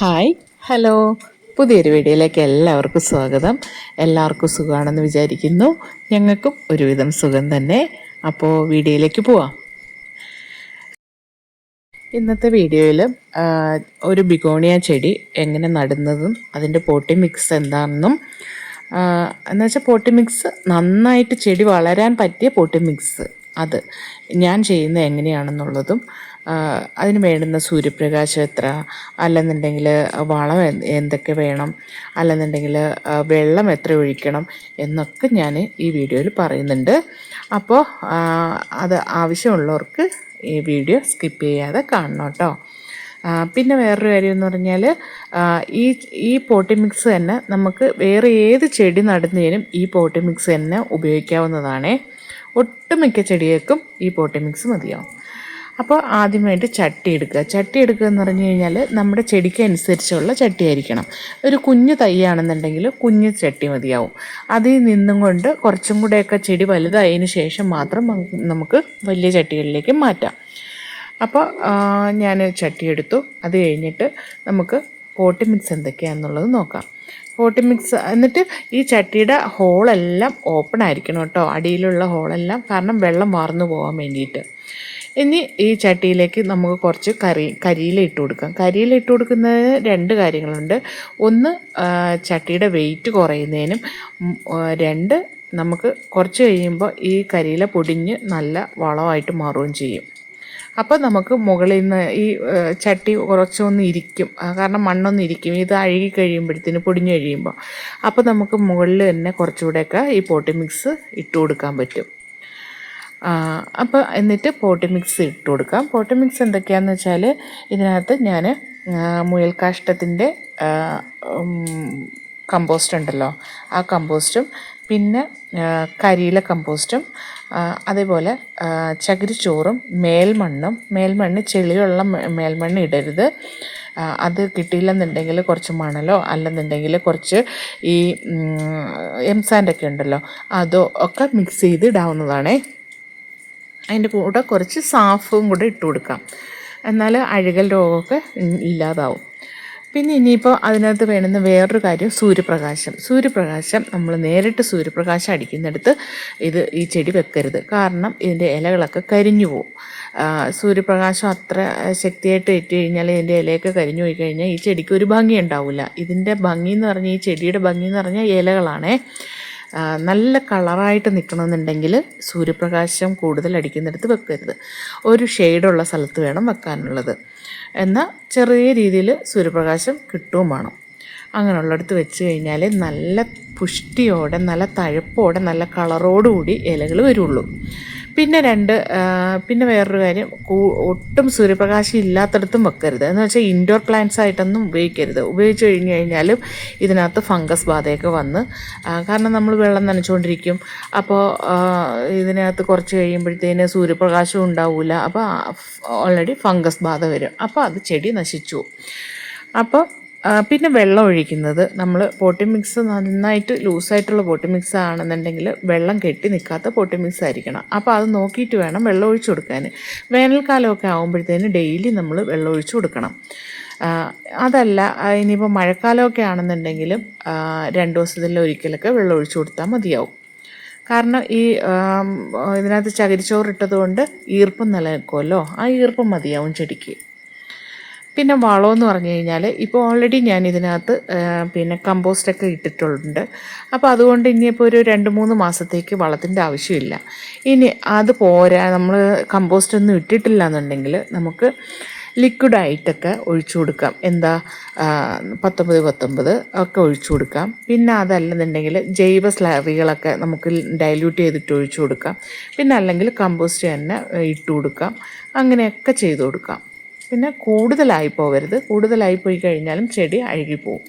Hi. Hello. പുതിയൊരു വീഡിയോയിലേക്ക് എല്ലാവർക്കും സ്വാഗതം. എല്ലാവർക്കും സുഖമാണെന്ന് വിചാരിക്കുന്നു. ഞങ്ങൾക്കും ഒരുവിധം സുഖം തന്നെ. അപ്പോൾ വീഡിയോയിലേക്ക് പോവാം. ഇന്നത്തെ വീഡിയോയിൽ ഒരു ബിഗോണിയ ചെടി എങ്ങനെ നടുന്നതും അതിന്റെ പോട്ടി മിക്സ് എന്താണെന്നും എന്നുവെച്ചാൽ പോട്ടി മിക്സ് നന്നായിട്ട് ചെടി വളരാൻ പറ്റിയ പോട്ടി മിക്സ് അത് ഞാൻ ചെയ്യുന്നത് എങ്ങനെയാണെന്നുള്ളതും അതിന് വേണ്ടുന്ന സൂര്യപ്രകാശം എത്ര? അല്ലെന്നുണ്ടെങ്കിൽ വളം എന്തൊക്കെ വേണം? അല്ലെന്നുണ്ടെങ്കിൽ വെള്ളം എത്ര ഒഴിക്കണം? എന്നൊക്കെ ഞാൻ ഈ വീഡിയോയിൽ പറയുന്നുണ്ട്. അപ്പോൾ അത് ആവശ്യമുള്ളവർക്ക് ഈ വീഡിയോ സ്കിപ്പ് ചെയ്യാതെ കാണണം കേട്ടോ. പിന്നെ വേറൊരു കാര്യം എന്ന് പറഞ്ഞാൽ ഈ ഈ പോട്ടി മിക്സ് തന്നെ നമുക്ക് വേറെ ഏത് ചെടി നടുന്നതിനും ഈ പോട്ടി മിക്സ് തന്നെ ഉപയോഗിക്കാവുന്നതാണേ. ഒട്ടുമിക്ക ചെടികൾക്കും ഈ പോട്ടി മിക്സ് മതിയാവും അപ്പോൾ ആദ്യമായിട്ട് ചട്ടി എടുക്കുക. ചട്ടി എടുക്കുക എന്ന് പറഞ്ഞു കഴിഞ്ഞാൽ നമ്മുടെ ചെടിക്ക് അനുസരിച്ചുള്ള ചട്ടി ആയിരിക്കണം. ഒരു കുഞ്ഞു തൈയാണെന്നുണ്ടെങ്കിൽ കുഞ്ഞു ചട്ടി മതിയാവും. അതിൽ നിന്നും കൊണ്ട് കുറച്ചും കൂടെയൊക്കെ ചെടി വലുതായതിനു ശേഷം മാത്രം നമുക്ക് വലിയ ചട്ടികളിലേക്ക് മാറ്റാം. അപ്പോൾ ഞാൻ ചട്ടി എടുത്തു. അത് കഴിഞ്ഞിട്ട് നമുക്ക് പോട്ടി മിക്സ് എന്തൊക്കെയാണെന്നുള്ളത് നോക്കാം. പോട്ടി മിക്സ് എന്നിട്ട് ഈ ചട്ടിയുടെ ഹോളെല്ലാം ഓപ്പൺ ആയിരിക്കണം കേട്ടോ. അടിയിലുള്ള ഹോളെല്ലാം കാരണം വെള്ളം വാർന്നു പോകാൻ വേണ്ടിയിട്ട്. ഇനി ഈ ചട്ടിയിലേക്ക് നമുക്ക് കുറച്ച് കറി കരിയില ഇട്ട് കൊടുക്കാം. കരിയില ഇട്ട് കൊടുക്കുന്നതിന് രണ്ട് കാര്യങ്ങളുണ്ട്. ഒന്ന് ചട്ടിയുടെ വെയിറ്റ് കുറയുന്നതിനും രണ്ട് നമുക്ക് കുറച്ച് കഴിയുമ്പോൾ ഈ കരിയില പൊടിഞ്ഞ് നല്ല വളമായിട്ട് മാറുകയും ചെയ്യും. അപ്പോൾ നമുക്ക് മുകളിൽ നിന്ന് ഈ ചട്ടി കുറച്ചൊന്ന് ഇരിക്കും. കാരണം മണ്ണൊന്നും ഇരിക്കും. ഇത് അഴുകി കഴിയുമ്പോഴത്തേന് പൊടിഞ്ഞു കഴിയുമ്പോൾ. അപ്പോൾ നമുക്ക് മുകളിൽ തന്നെ കുറച്ചുകൂടെയൊക്കെ ഈ പോട്ടി മിക്സ് ഇട്ട് കൊടുക്കാൻ പറ്റും. അപ്പോൾ എന്നിട്ട് പോട്ടി മിക്സ് ഇട്ട് കൊടുക്കാം. പോട്ടി മിക്സ് എന്തൊക്കെയാണെന്ന് വെച്ചാൽ ഇതിനകത്ത് ഞാൻ മുയൽ കാഷ്ടത്തിന്റെ കമ്പോസ്റ്റ് ഉണ്ടല്ലോ. ആ കമ്പോസ്റ്റും പിന്നെ കരിയില കമ്പോസ്റ്റും അതേപോലെ ചകിരിച്ചോറും മേൽമണ്ണും മേൽമണ്ണ് ചെളിയുള്ള മേൽമണ്ണ് ഇടരുത്. അത് കിട്ടിയില്ലെന്നുണ്ടെങ്കിൽ കുറച്ച് മണലോ അല്ലെന്നുണ്ടെങ്കിൽ കുറച്ച് ഈ എം സാൻഡൊക്കെ ഉണ്ടല്ലോ അതോ ഒക്കെ മിക്സ് ചെയ്ത് ഇടാവുന്നതാണേ. അതിന്റെ കൂടെ കുറച്ച് സാഫും കൂടെ ഇട്ട് കൊടുക്കാം. എന്നാൽ അഴുകൽ രോഗമൊക്കെ ഇല്ലാതാവും. പിന്നെ ഇനിയിപ്പോൾ അതിനകത്ത് വേണ്ടുന്ന വേറൊരു കാര്യം സൂര്യപ്രകാശം. സൂര്യപ്രകാശം നമ്മൾ നേരിട്ട് സൂര്യപ്രകാശം അടിക്കുന്നിടത്ത് ഇത് ഈ ചെടി വെക്കരുത്. കാരണം ഇതിന്റെ ഇലകളൊക്കെ കരിഞ്ഞു പോവും. സൂര്യപ്രകാശം അത്ര ശക്തിയായിട്ട് ഇട്ട് കഴിഞ്ഞാൽ ഇതിന്റെ ഇലയൊക്കെ കരിഞ്ഞു പോയി കഴിഞ്ഞാൽ ഈ ചെടിക്ക് ഒരു ഭംഗി ഉണ്ടാവില്ല. ഇതിന്റെ ഭംഗി എന്ന് പറഞ്ഞാൽ ഈ ചെടിയുടെ ഭംഗി എന്ന് പറഞ്ഞാൽ ഇലകളാണേ. നല്ല കളറായിട്ട് നിൽക്കണമെന്നുണ്ടെങ്കിൽ സൂര്യപ്രകാശം കൂടുതൽ അടിക്കുന്നിടത്ത് വെക്കരുത്. ഒരു ഷെയ്ഡുള്ള സ്ഥലത്ത് വേണം വെക്കാനുള്ളത്. എന്നാൽ ചെറിയ രീതിയിൽ സൂര്യപ്രകാശം കിട്ടുകയും വേണം. അങ്ങനെയുള്ളിടത്ത് വെച്ച് കഴിഞ്ഞാൽ നല്ല പുഷ്ടിയോടെ നല്ല തഴപ്പോടെ നല്ല കളറോടുകൂടി ഇലകൾ വരുള്ളൂ. പിന്നെ രണ്ട് പിന്നെ വേറൊരു കാര്യം ഒട്ടും സൂര്യപ്രകാശം ഇല്ലാത്തടത്തും വെക്കരുത്. എന്ന് വെച്ചാൽ ഇൻഡോർ പ്ലാന്റ്സ് ആയിട്ടൊന്നും ഉപയോഗിക്കരുത്. ഉപയോഗിച്ച് കഴിഞ്ഞ് കഴിഞ്ഞാലും ഇതിനകത്ത് ഫംഗസ് ബാധയൊക്കെ വന്ന് കാരണം നമ്മൾ വെള്ളം നനച്ചുകൊണ്ടിരിക്കും അപ്പോൾ ഇതിനകത്ത് കുറച്ച് കഴിയുമ്പോഴത്തേന് സൂര്യപ്രകാശം ഉണ്ടാവില്ല അപ്പോൾ ഓൾറെഡി ഫംഗസ് ബാധ വരും. അപ്പോൾ അത് ചെടി നശിച്ചു. അപ്പോൾ പിന്നെ വെള്ളം ഒഴിക്കുന്നത്. നമ്മൾ പോട്ടി മിക്സ് നന്നായിട്ട് ലൂസായിട്ടുള്ള പോട്ടി മിക്സ് ആണെന്നുണ്ടെങ്കിൽ വെള്ളം കെട്ടി നിൽക്കാത്ത പോട്ടി മിക്സ് ആയിരിക്കണം. അപ്പോൾ അത് നോക്കിയിട്ട് വേണം വെള്ളം ഒഴിച്ചു കൊടുക്കാൻ വേനൽക്കാലമൊക്കെ ആകുമ്പോഴത്തേന് ഡെയിലി നമ്മൾ വെള്ളം ഒഴിച്ചു കൊടുക്കണം. അതല്ല ഇനിയിപ്പോൾ മഴക്കാലമൊക്കെ ആണെന്നുണ്ടെങ്കിലും രണ്ട് ദിവസത്തിൽ ഒരിക്കലൊക്കെ വെള്ളം ഒഴിച്ചു കൊടുത്താൽ മതിയാവും. കാരണം ഈ ഇതിനകത്ത് ചകിരിച്ചോറിട്ടത് കൊണ്ട് ഈർപ്പം നിലനിൽക്കുമല്ലോ? ആ ഈർപ്പം മതിയാവും ചെടിക്ക്. പിന്നെ വളമെന്ന് പറഞ്ഞു കഴിഞ്ഞാൽ ഇപ്പോൾ ഓൾറെഡി ഞാൻ ഇതിനകത്ത് പിന്നെ കമ്പോസ്റ്റൊക്കെ ഇട്ടിട്ടുണ്ട്. അപ്പോൾ അതുകൊണ്ട് ഇനിയിപ്പോൾ ഒരു രണ്ട് മൂന്ന് മാസത്തേക്ക് വളത്തിന്റെ ആവശ്യമില്ല. ഇനി അത് പോരാ നമ്മൾ കമ്പോസ്റ്റ് ഒന്നും ഇട്ടിട്ടില്ല എന്നുണ്ടെങ്കിൽ നമുക്ക് ലിക്വിഡായിട്ടൊക്കെ ഒഴിച്ചു കൊടുക്കാം. എന്താ പത്തൊമ്പത് പത്തൊമ്പത് ഒക്കെ ഒഴിച്ചു കൊടുക്കാം. പിന്നെ അതല്ലെന്നുണ്ടെങ്കിൽ ജൈവ സ്ലറികളൊക്കെ നമുക്ക് ഡൈല്യൂട്ട് ചെയ്തിട്ട് ഒഴിച്ചു കൊടുക്കാം. പിന്നെ അല്ലെങ്കിൽ കമ്പോസ്റ്റ് തന്നെ ഇട്ട് കൊടുക്കാം. അങ്ങനെയൊക്കെ ചെയ്തു കൊടുക്കാം. പിന്നെ കൂടുതലായി പോകരുത്. കൂടുതലായി പോയി കഴിഞ്ഞാലും ചെടി അഴുകിപ്പോവും.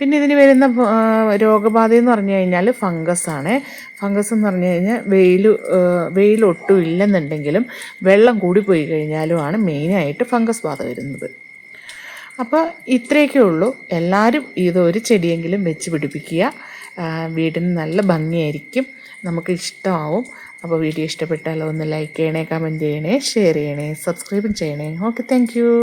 പിന്നെ ഇതിന് വരുന്ന രോഗബാധ എന്ന് പറഞ്ഞു കഴിഞ്ഞാൽ ഫംഗസ് ആണ് ഫംഗസ് എന്ന് പറഞ്ഞു കഴിഞ്ഞാൽ വെയിൽ ഒട്ടും ഇല്ലെന്നുണ്ടെങ്കിലും വെള്ളം കൂടി പോയി കഴിഞ്ഞാലുമാണ് മെയിനായിട്ട് ഫംഗസ് ബാധ വരുന്നത്. അപ്പോൾ ഇത്രയൊക്കെ ഉള്ളൂ. എല്ലാവരും ഇതൊരു ചെടിയെങ്കിലും വെച്ച് പിടിപ്പിക്കുക. വീടിന് നല്ല ഭംഗിയായിരിക്കും. നമുക്ക് ഇഷ്ടമാവും. അപ്പോൾ വീഡിയോ ഇഷ്ടപ്പെട്ടാലോ ഒന്ന് ലൈക്ക് ചെയ്യണേ കമന്റ് ചെയ്യണേ ഷെയർ ചെയ്യണേ സബ്സ്ക്രൈബും ചെയ്യണേ. Okay thank